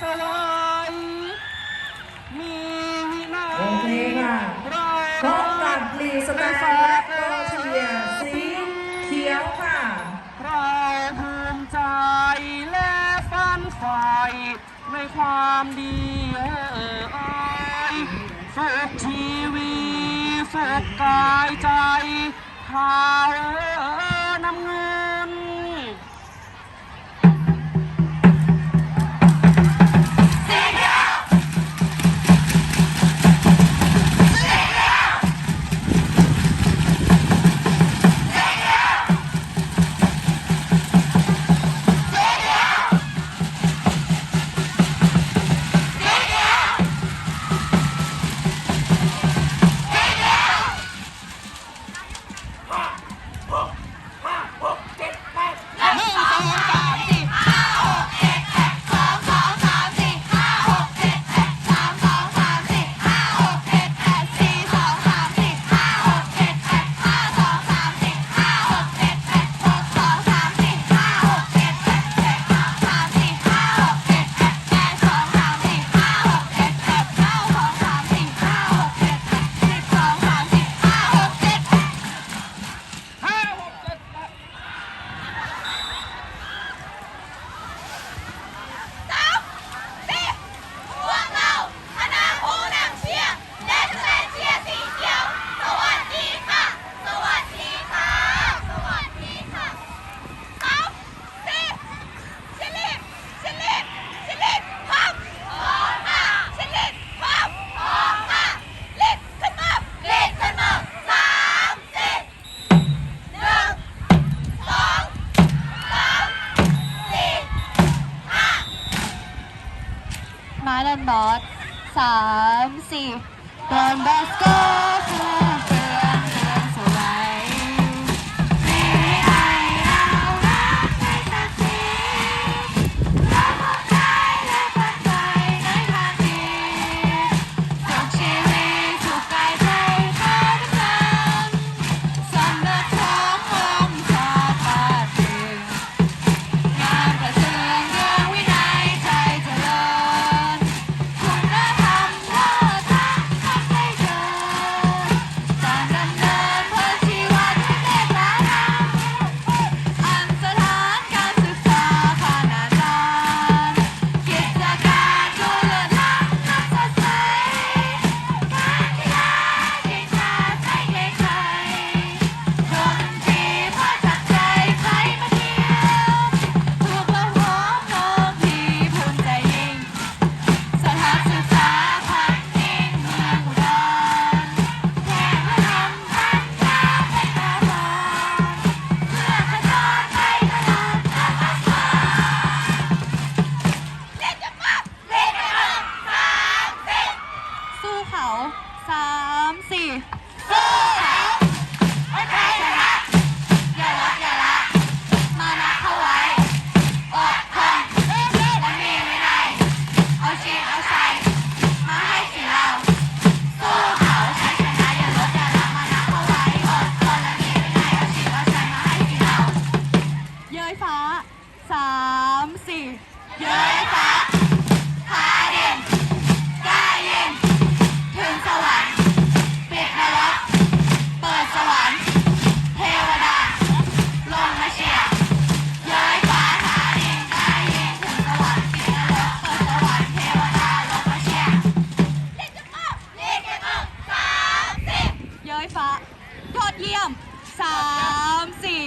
สลายมีวินาทีเคค่ะของกับลีสแตนและโกเชียสีเขียวค่ะเราภูมิใจและฝันใฝ่ในความดีเออยสุขชีวีสุขกายใจพาเออนำเงิน สามสี่ตอนบัสก็ ยอดเยี่ยมสามสี่